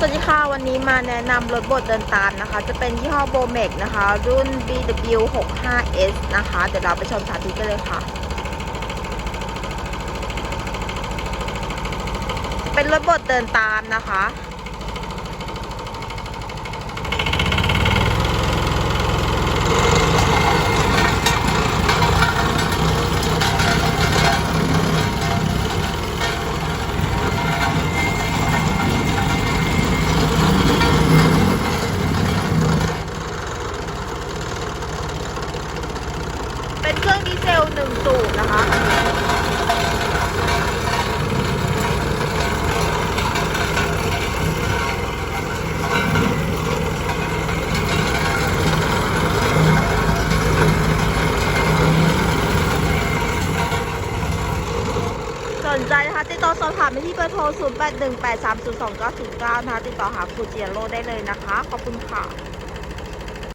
สวัสดีค่ะ วันนี้มาแนะนำรถบดเดินตามนะคะ จะเป็นยี่ห้อโบเมกนะคะ รุ่น BW 65S นะคะ เดี๋ยวเราไปชมสาธิตกันเลยค่ะ เป็นรถบดเดินตามนะคะ เครื่องดีเซลหนึ่งสูบนะคะ สนใจนะคะ ติดต่อสอบถามไปที่เบอร์โทร 0818302909 นะคะ ติดต่อหาครูเจียโรได้เลยนะคะ ขอบคุณค่ะ